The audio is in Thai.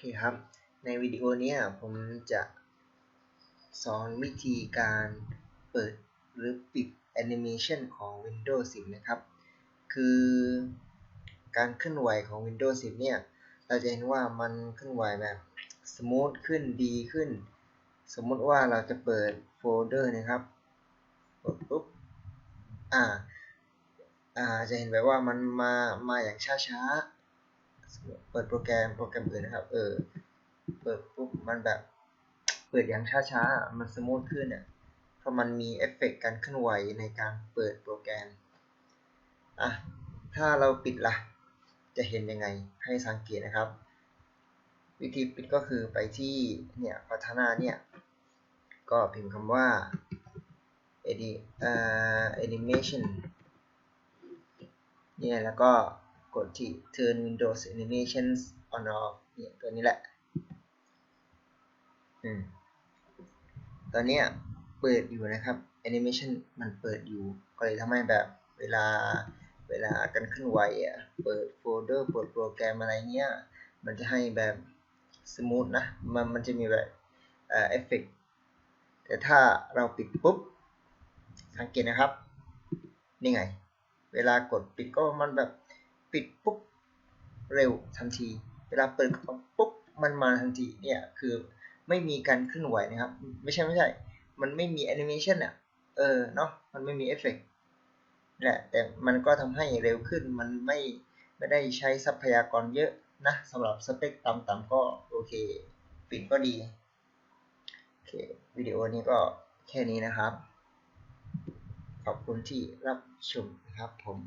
เคครับ ในวิดีโอนี้ผมจะสอนวิธีการเปิดหรือปิดแอนิเมชันของ Windows 10 นะครับ คือการเคลื่อนไหวของ Windows 10 เนี่ย เราจะเห็นว่ามันเคลื่อนไหวแบบสมูทขึ้นดีขึ้น สมมติว่าเราจะเปิดโฟลเดอร์นะครับปุ๊บอ่า อ่า จะเห็นแบบว่ามันมา มาอย่างช้าๆ เปิดโปรแกรมโปรแกรมอื่นนะครับ เออ เปิดปุ๊บมันแบบ เปิดอย่างช้าๆ มันสมูทขึ้นอะเพราะมันมีเอฟเฟกต์การเคลื่อนไหวในการเปิดโปรแกรม อะ ถ้าเราปิดละ่ะ จะเห็นยังไง ให้สังเกตนะครับ วิธีปิดก็คือไปที่เนี่ยพัฒนาเนี่ย ก็พิมพ์คำว่า edit uh, animation เนี่ยแล้วก็ กดที่ turn windows animations on off เนี่ยตัวนี้แหละอืมตอนนี้เปิดอยู่นะครับ animation มันเปิดอยู่ ก็เลยทำให้แบบเวลาเวลาการเคลื่อนไหวอะเปิดโฟลเดอร์เปิดโปรแกรมอะไรเงี้ย มันจะให้แบบสมูทนะ มันมันจะมีแบบเอ่อเอฟเฟกแต่ถ้าเราปิดปุ๊บ สังเกตนะครับ นี่ไง เวลากดปิดก็มันแบบ ปิดปุ๊บเร็วทันที เวลาเปิดก็ปุ๊บมันมาทันทีเนี่ยคือไม่มีการเคลื่อนไหวนะครับ ไม่ใช่ไม่ใช่ มันไม่มีแอนิเมชันอะเออเนาะมันไม่มีเอฟเฟกต์แหละแต่มันก็ทำให้เร็วขึ้นมันไม่ไม่ได้ใช้ทรัพยากรเยอะนะสำหรับสเปคต่ำๆก็โอเคปิดก็ดีโอเควิดีโอนี้ก็แค่นี้นะครับ ขอบคุณที่รับชมนะครับผม